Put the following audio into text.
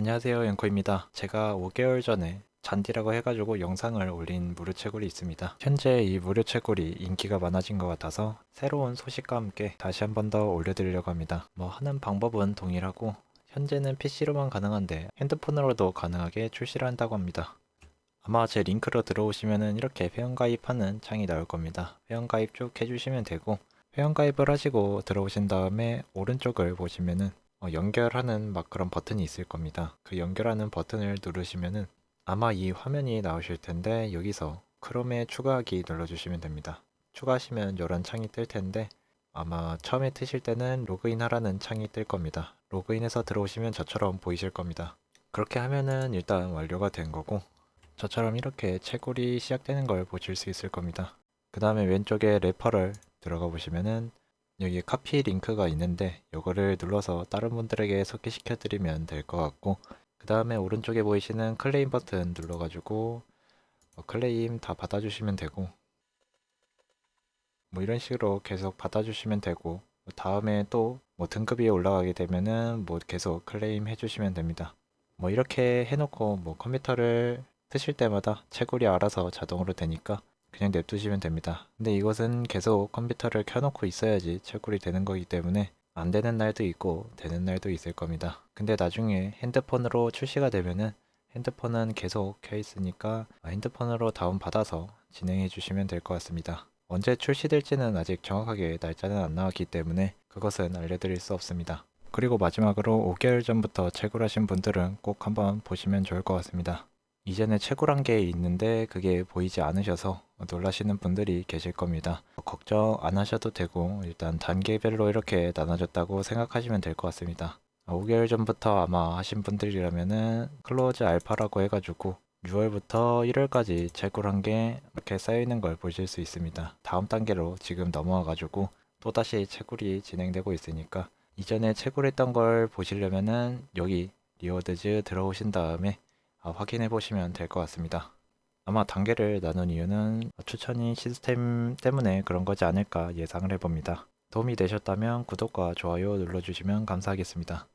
안녕하세요 연코입니다. 제가 5개월 전에 잔디라고 해가지고 영상을 올린 무료채굴이 있습니다. 현재 이 무료채굴이 인기가 많아진 것 같아서 새로운 소식과 함께 다시 한 번 더 올려드리려고 합니다. 뭐 하는 방법은 동일하고 현재는 PC로만 가능한데 핸드폰으로도 가능하게 출시를 한다고 합니다. 아마 제 링크로 들어오시면은 이렇게 회원가입하는 창이 나올 겁니다. 회원가입 쭉 해주시면 되고 회원가입을 하시고 들어오신 다음에 오른쪽을 보시면은 어, 연결하는 막 그런 버튼이 있을 겁니다. 그 연결하는 버튼을 누르시면은 아마 이 화면이 나오실 텐데 여기서 크롬에 추가하기 눌러주시면 됩니다. 추가하시면 이런 창이 뜰 텐데 아마 처음에 트실 때는 로그인 하라는 창이 뜰 겁니다. 로그인해서 들어오시면 저처럼 보이실 겁니다. 그렇게 하면은 일단 완료가 된 거고 저처럼 이렇게 채굴이 시작되는 걸 보실 수 있을 겁니다. 그 다음에 왼쪽에 레퍼럴 들어가 보시면은 여기 카피 링크가 있는데 이거를 눌러서 다른 분들에게 소개시켜 드리면 될 것 같고 그 다음에 오른쪽에 보이시는 클레임 버튼 눌러가지고 어, 클레임 다 받아주시면 되고 뭐 이런 식으로 계속 받아주시면 되고 다음에 또 뭐 등급이 올라가게 되면은 뭐 계속 클레임 해주시면 됩니다. 뭐 이렇게 해놓고 뭐 컴퓨터를 쓰실 때마다 채굴이 알아서 자동으로 되니까 그냥 냅두시면 됩니다. 근데 이것은 계속 컴퓨터를 켜놓고 있어야지 채굴이 되는 거기 때문에 안 되는 날도 있고 되는 날도 있을 겁니다. 근데 나중에 핸드폰으로 출시가 되면은 핸드폰은 계속 켜 있으니까 핸드폰으로 다운받아서 진행해 주시면 될 것 같습니다. 언제 출시될지는 아직 정확하게 날짜는 안 나왔기 때문에 그것은 알려드릴 수 없습니다. 그리고 마지막으로 5개월 전부터 채굴하신 분들은 꼭 한번 보시면 좋을 것 같습니다. 이전에 채굴한 게 있는데 그게 보이지 않으셔서 놀라시는 분들이 계실 겁니다. 걱정 안 하셔도 되고 일단 단계별로 이렇게 나눠졌다고 생각하시면 될 것 같습니다. 5개월 전부터 아마 하신 분들이라면은 클로즈 알파라고 해가지고 6월부터 1월까지 채굴한 게 이렇게 쌓여있는 걸 보실 수 있습니다. 다음 단계로 지금 넘어와가지고 또다시 채굴이 진행되고 있으니까 이전에 채굴했던 걸 보시려면은 여기 리워드즈 들어오신 다음에 아, 확인해 보시면 될 것 같습니다. 아마 단계를 나눈 이유는 추천이 시스템 때문에 그런 거지 않을까 예상을 해봅니다. 도움이 되셨다면 구독과 좋아요 눌러주시면 감사하겠습니다.